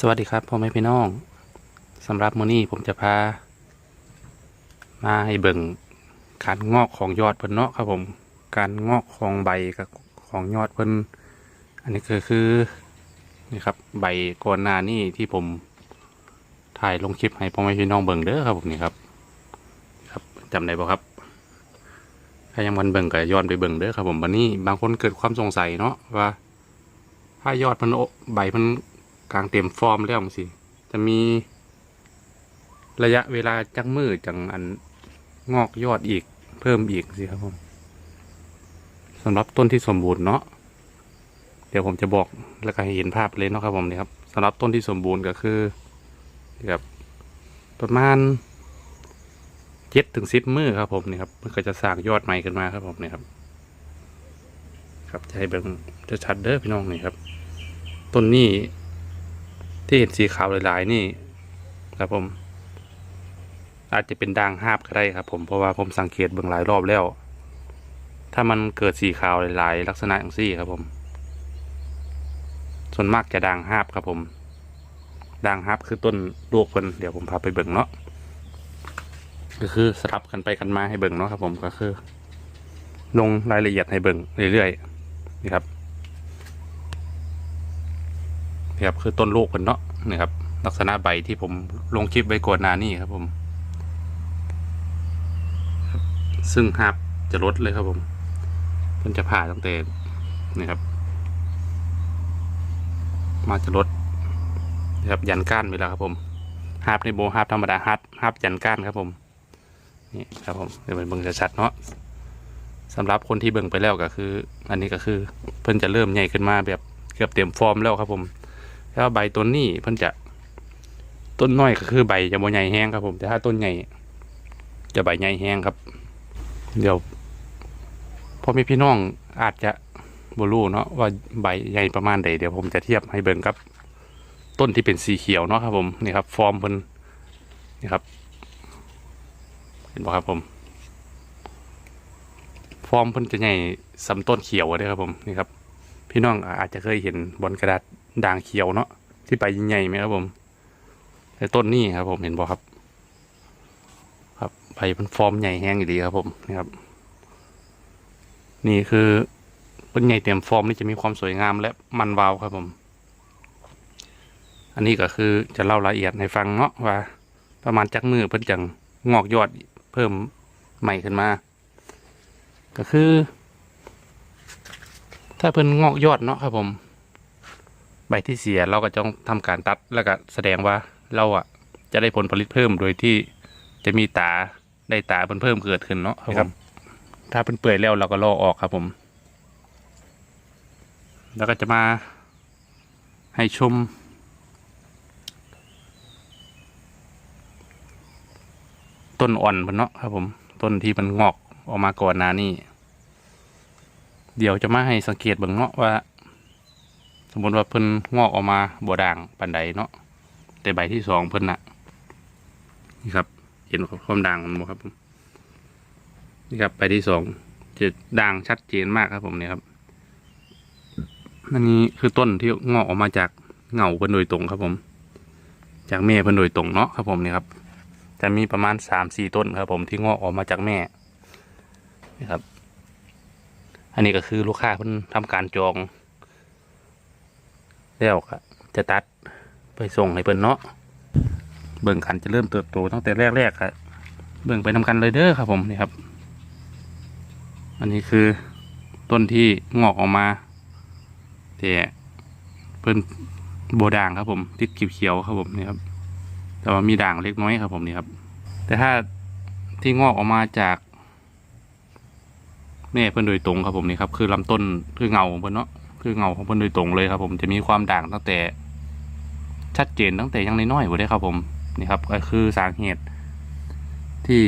สวัสดีครับพ่อแม่พี่น้องสำหรับมื้อนี้ผมจะพา มาให้เบิ่งการงอกของยอดเพิ่นเนาะครับผม การงอกของใบกับของยอดเพิ่นอันนี้คือคือนี่ครับใบก่อนหน้านี้ที่ผมถ่ายลงคลิปให้พ่อแม่พี่น้องเบิ่งเด้อครับผมนี่ครับ ครับจำได้บ่ครับถ้ายังวันเบิ่งก็ย้อนไปเบิ่งเด้อครับผมวันนี้บางคนเกิดความสงสัยเนาะว่า ถ้ายอดมันโอใบมัน กลางเต็มฟอร์มแล้วจังสิจะมีระยะเวลาจักมือจังอันงอกยอดอีกเพิ่มอีกสิครับผมสำหรับต้นที่สมบูรณ์เนาะเดี๋ยวผมจะบอกแล้วก็ให้เห็นภาพเลยเนาะครับผมนี่ครับสำหรับต้นที่สมบูรณ์ก็คือนี่ครับประมาณเจ็ดถึงสิบมือครับผมนี่ครับมันก็จะสร้างยอดใหม่ขึ้นมาครับผมนี่ครับ ครับจะให้เบิ่งจะชัดเด้อพี่น้องนี่ครับ ต้นนี้ ที่เห็นสีขาวหลายๆ นี่ครับผม อาจจะเป็นด่างหาบก็ได้ครับผมเพราะว่าผมสังเกตเบิ่งหลายรอบแล้ว ถ้ามันเกิดสีขาวหลายๆ ลักษณะอย่างซี่ครับผม ส่วนมากจะด่างหาบครับผมด่างหาบคือต้นลูกเพิ่นเดี๋ยวผมพาไปเบิ่งเนาะก็คือสลับกันไปกันมาให้เบิ่งเนาะครับผมก็คือ ลงรายละเอียดให้เบิ่งเรื่อยๆนี่ครับ นี่ ครับคือต้นลูกมันเนาะนี่ครับ ลักษณะใบที่ผมลงคลิปไว้ก่อนหน้านี้ครับผม ซึ่งหับจะลดเลยครับผมมันจะผ่าตั้งแต่นี่ครับ มาจะลดนี่ครับยันก้านไปแล้วครับผมหับในโบหับธรรมดาหับหับยันก้านครับผมนี่ครับผมเดี๋ยวเป็นเบิ่งชัดเนาะสำหรับคนที่เบิ่งไปแล้วก็คือ อันนี้ก็คือ เพิ่นจะเริ่มใหญ่ขึ้นมาแบบเกือบเต็มฟอร์มแล้วครับผม แล้วใบต้นนี้เพิ่นจะต้นน้อยก็คือใบจะบ่ใหญ่แห้งครับผม แต่ถ้าต้นใหญ่จะใบใหญ่แห้งครับ เดี๋ยวพ่อแม่พี่น้องอาจจะบรู้เนาะว่าใบใหญ่ประมาณใดเดี๋ยวผมจะเทียบให้เบิ่งครับ ต้นที่เป็นสีเขียวเนาะครับผมนี่ครับ ฟอร์มเพิ่นนี่ครับ เห็นบ่ครับผม ฟอร์มเพิ่นจะใหญ่สำต้นเขียวเลยครับผมนี่ครับ พี่น้องอาจจะเคยเห็นบนกระดาษ ด่างเขียวเนาะที่ใบใหญ่ไหมครับผมแต่ต้นนี้ครับ ผมเห็นบ่ครับ ครับใบมันฟอร์มใหญ่แห้งอยู่ดีครับผมนี่ครับ นี่คือต้นใหญ่เต็มฟอร์มนี่จะมีความสวยงามและมันวาวครับผม อันนี้ก็คือจะเล่ารายละเอียดให้ฟังเนาะว่า ประมาณจักมือเพิ่นจังงอกยอดเพิ่มใหม่ขึ้นมา ก็คือ ถ้าเพิ่นงอกยอดเนาะครับผม ใบที่เสียเราก็ต้องทำการตัดแล้วก็แสดงว่าเราอะจะได้ผลผลิตเพิ่มโดยที่จะมีตาได้ตาเพิ่นเพิ่มเกิดขึ้นเนาะครับ ถ้าเพิ่นเปื่อยแล้วเราก็ลอกออกครับผม แล้วก็จะมาให้ชม ต้นอ่อนเพิ่นเนาะครับผม ต้นที่มันงอกออกมาก่อนหน้านี้ เดี๋ยวจะมาให้สังเกตเบิ่งเนาะว่า สมมติว่าเพิ่นงอกออกมาบัวด่างปันใดเนาะแต่ใบที่สองเพิ่นน่ะ นี่ครับ เห็นความด่างมันบ่ครับผมนี่ครับใบที่สองจะด่างชัดเจนมากครับผมเนี่ยครับอันนี้คือต้นที่งอกออกมาจากเหงาเพิ่นโดยตรงครับผม จากแม่เพิ่นโดยตรงเนาะครับผมเนี่ยครับจะมีประมาณสามสี่ต้นครับ ผมที่งอกออกมาจากแม่นี่ครับ อันนี้ก็คือลูกค้าเพิ่นทำการจอง แล้วก็จะตัดไปส่งให้เพิ่นเนาะเบิ่งขันจะเริ่มเติบโตตั้งแต่แรกๆครับเบิ่งไปทำกันเลยเด้อครับผมนี่ครับ อันนี้คือต้นที่งอกออกมาแต่เพิ่นโบด่างครับผมติดเขียวๆครับผมนี่ครับ แต่ว่ามีด่างเล็กน้อยครับผมนี่ครับ แต่ถ้าที่งอกออกมาจากแม่เพิ่นโดยตรงครับผมนี่ครับ คือลำต้นคือเงาของเพิ่นเนาะ คือเงาของเพิ่นโดยตรงเลยครับ ผมจะมีความด่างตั้งแต่ ชัดเจนตั้งแต่ยังน้อยๆอยู่เลยครับ ผมนี่ครับ ก็คือสาเหตุที่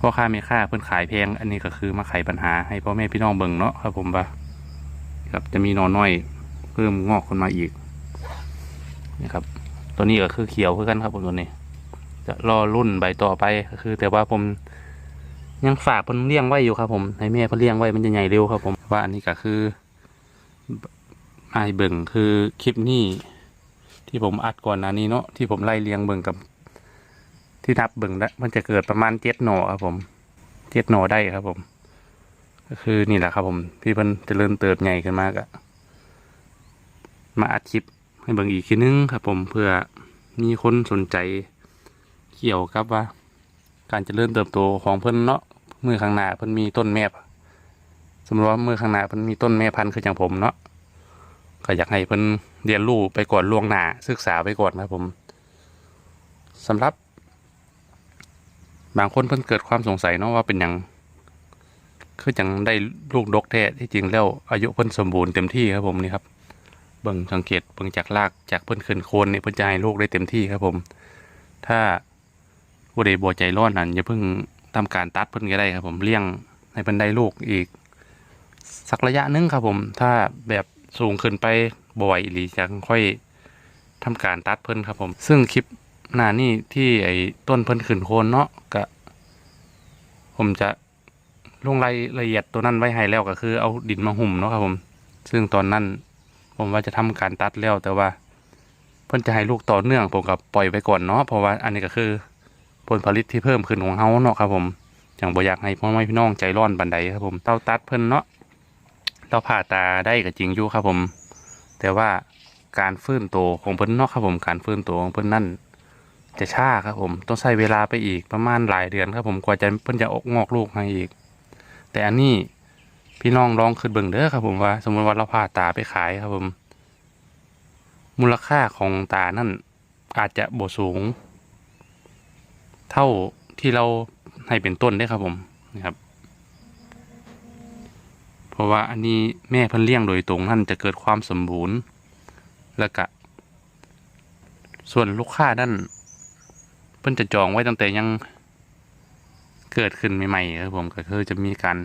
พ่อค้าแม่ค้าเพิ่นขายแพง อันนี้ก็คือมาไขปัญหาให้พ่อแม่พี่น้องเบิ่งเนาะครับผมว่าครับจะมีนอนน้อยเพิ่มงอกขึ้นมาอีกนี่ครับ ตัวนี้ก็คือเขียวคือกันครับผมตัวนี้ จะรอรุ่นใบต่อไปก็คือ แต่ว่าผม ยังฝากเพิ่นเลี้ยงไว้อยู่ครับผมให้แม่เพิ่นเลี้ยงไว้มันจะใหญ่เร็วครับผม ว่าอันนี้ก็คือไอเบิ่งคือคลิปนี้ ที่ผมอัดก่อนหน้านี้เนาะที่ผมไล่เรียงเบิ่งกับ ที่นับเบิ่งได้มันจะเกิดประมาณเจ็ดหน่อครับผมเจ็ดหน่อได้ครับผม ก็คือนี่แหละครับผมที่มันเจะเริ่มเติบใหญ่ขึ้นมากอะมาอัดคลิปให้เบิ่งอีกทีนึงครับผมเพื่อมีคนสนใจเกี่ยวกับว่า การเจริญเติบโตของเพิ่นเนาะ มือข้างหน้าเพิ่นมีต้นแม่สมมติว่ามือข้างหน้าเพิ่นมีต้นแม่พันธุ์คืออย่างผมเนาะก็อยากให้เพิ่นเรียนรู้ไปก่อนล่วงหน้าศึกษาไปก่อนครับผมสำหรับ บางคนเพิ่นเกิดความสงสัยเนาะว่าเป็นอย่างคือจังได้ลูกดกแท้ที่จริงแล้วอายุเพิ่นสมบูรณ์เต็มที่ครับผมนี่ครับเบิ่งสังเกตเบิ่งจากรากจากเพิ่นขึ้นโคนนี่เพิ่นจะให้ลูกได้เต็มที่ครับผม ถ้าผู้ใดบ่ใจร้อนนั่นอย่าเพิ่ง ทำการตัดเพิ่นก็ได้ครับผมเลี้ยงให้เพิ่นไดลูกอีก สักระยะหนึงครับผม ถ้าแบบสูงขึ้นไปบ่อยหรือจังค่อยทำการตัดเพิ่นครับผม ซึ่งคลิปหน้านี่ที่ไอ้ต้นเพิ่นขึ้นโคนเนาะก็ ผมจะลงรายละเอียดตัวนั้นไว้ให้แล้วก็คือ เอาดินมาหุ่มเนาะครับผม ซึ่งตอนนั้นผมว่าจะทำการตัดแล้วแต่ว่า เพิ่นจะให้ลูกต่อเนื่องผมกับปล่อยไว้ก่อนเนาะเพราะว่าอันนี้ก็คือ ผลผลิตที่เพิ่มขึ้นของเฮาเนาะครับผมอย่างบ่อยากให้พ่อแม่พี่น้องใจร้อนบันไดครับผมเต้าตัดเพิ่นเนาะเต้าผ่าตาได้ก็จริงอยู่ครับผม แต่ว่าการฟื้นตัวของเพิ่นเนาะครับผมการฟื้นตัวของเพิ่นนั่นจะช้าครับผมต้องใช้เวลาไปอีกประมาณหลายเดือนครับผมกว่าจะเพิ่นจะออกงอกลูกให้อีก แต่อันนี้พี่น้องลองขึ้นเบิ่งเด้อครับผมว่า สมมติว่าเราผ่าตาไปขายครับผม มูลค่าของตานั่นอาจจะบ่สูง เท่าที่เราให้เป็นต้นได้ครับผมนะครับ เพราะว่าอันนี้แม่เพิ่นเลี้ยงโดยตรงนั่นจะเกิดความสมบูรณ์ แล้วก็ส่วนลูกค้านั่นเพิ่นจะจองไว้ตั้งแต่ยังเกิดขึ้นใหม่ๆครับผมก็คือจะมีการ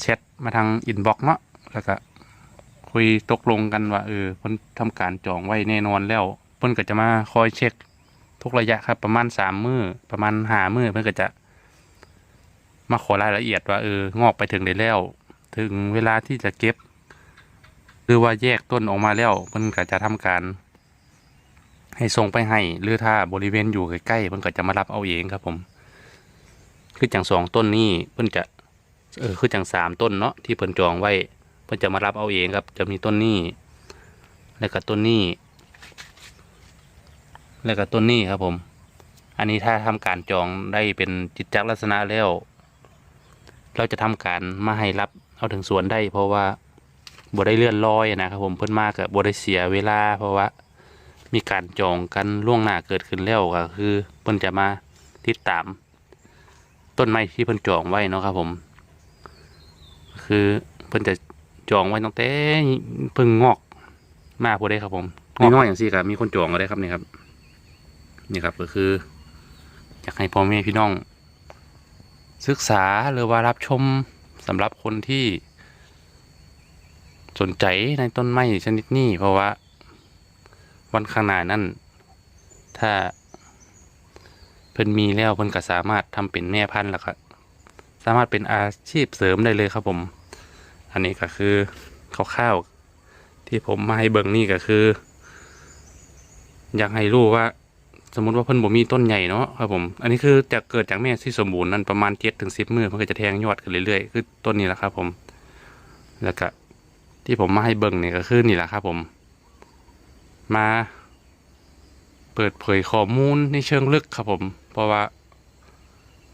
แชทมาทางอินบ็อกเนาะแล้วก็คุยตกลงกันว่าเออเพิ่นทำการจองไว้แน่นอนแล้วเพิ่นก็จะมาคอยเช็ค กระยะครับ ประมาณสามมือประมาณหามือเพิ่นก็จะมาขอรายละเอียดว่าเอองอกไปถึงได้แล้ว ถึงเวลาที่จะเก็บ หรือว่าแยกต้นออกมาแล้วเพิ่นก็จะทำการ ให้ส่งไปให้หรือถ้าบริเวณอยู่ใกล้ๆเพิ่นก็จะมารับเอาเองครับ ผมคือจังสองต้นนี้เพิ่นจะเออคือจังสามต้นเนาะที่เพิ่นจองไว้ เพื่อจะมารับเอาเองครับ จะมีต้นนี้ แล้วก็ต้นนี้ แล้วก็ต้นนี้ครับผม อันนี้ถ้าทำการจองได้เป็นจิตจักรลักษณะแล้ว เราจะทำการมาให้รับเอาถึงสวนได้ เพราะว่าบ่ได้เลื่อนลอยนะครับผมเพิ่นมากกับบ่ได้เสียเวลา เพราะว่ามีการจองกันล่วงหน้าเกิดขึ้นแล้วก็คือเพิ่นจะมาติดตาม ต้นไม้ที่เพิ่นจองไว้เนาะครับผม คือเพิ่นจะจองไว้ตั้งแต่เพิ่งงอกมาพอได้ครับผมนี่งอกอย่างสี่ครับมีคนจองก็ได้ครับนี่ครับ นี่ครับก็คืออยากให้พ่อแม่พี่น้อง ศึกษาหรือว่ารับชมสำหรับคนที่ สนใจในต้นไม้ชนิดนี้ เพราะว่า วันข้างหน้านั้นถ้าเพิ่นมีแล้วเพิ่นก็สามารถทำเป็นแม่พันธุ์แล้วก็สามารถเป็นอาชีพเสริมได้เลยครับผม อันนี้ก็คือคร่าวๆที่ผมมาให้เบิ่งนี่ก็คือ อยากให้รู้ว่า สมมติว่าเพิ่นบ่มีต้นใหญ่เนาะครับผม อันนี้คือจะเกิดจากแม่ที่สมบูรณ์นั่นประมาณเจ็ดถึงสิบมือมันก็จะแทงยอดขึ้นเรื่อยๆคือต้นนี้แหละครับ ผม แล้วก็ที่ผมมาให้เบิ่งเนี่ยก็คือนี่แหละครับ ผม มา เปิดเผยข้อมูลในเชิงลึกครับผม เพราะว่า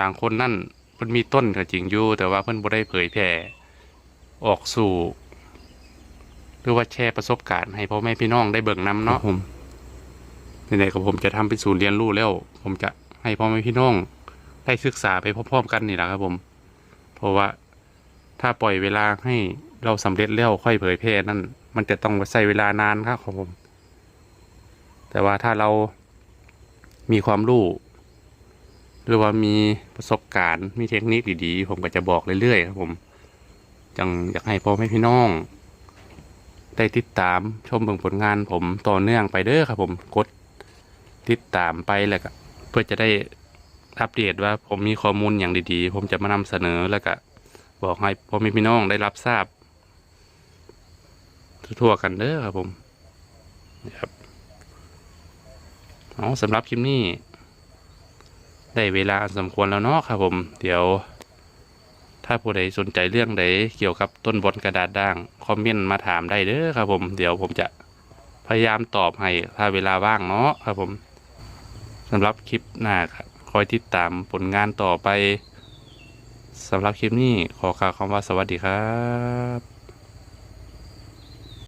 บางคนนั่นเพิ่นมีต้นก็จริงอยู่ แต่ว่าเพิ่นบ่ได้เผยแพร่ออกสู่ หรือว่าแชร์ประสบการณ์ให้พ่อแม่พี่น้องได้เบิ่งนำเนาะผม ไหนๆก็ผมจะทำเป็นศูนย์เรียนรู้แล้ว ผมจะให้พ่อแม่พี่น้องได้ศึกษาไปพร้อมๆกันนี่แหละครับผม เพราะว่าถ้าปล่อยเวลาให้เราสำเร็จแล้วค่อยเผยแพร่นั่นมันจะต้องใช้เวลานานครับครับผม แต่ว่าถ้าเรามีความรู้หรือว่ามีประสบการณ์มีเทคนิคดีๆ ผมก็จะบอกเรื่อยๆครับผม จังอยากให้พ่อแม่พี่น้อง ได้ติดตามชมเบิ่งผลงานผมต่อเนื่องไปเด้อครับผม กด ติดตามไปแล้วก็เพื่อจะได้อัปเดตว่าผมมีข้อมูลอย่างดีๆ ผมจะมานำเสนอแล้วก็บอกให้พ่อแม่พี่น้องได้รับทราบ ทั่วกันเด้อครับผมนี่ครับเอาสำหรับคลิปนี้ ได้เวลาสมควรแล้วเนาะครับผม เดี๋ยว ถ้าผู้ใดสนใจเรื่องใดเกี่ยวกับต้นบนกระดาษด่าง คอมเมนต์มาถามได้เด้อครับผม เดี๋ยวผมจะพยายามตอบให้ถ้าเวลาว่างเนาะครับผม สำหรับคลิปหน้าครับคอยติดตามผลงานต่อไปสำหรับคลิปนี้ขอกล่าวคำว่าสวัสดีครับ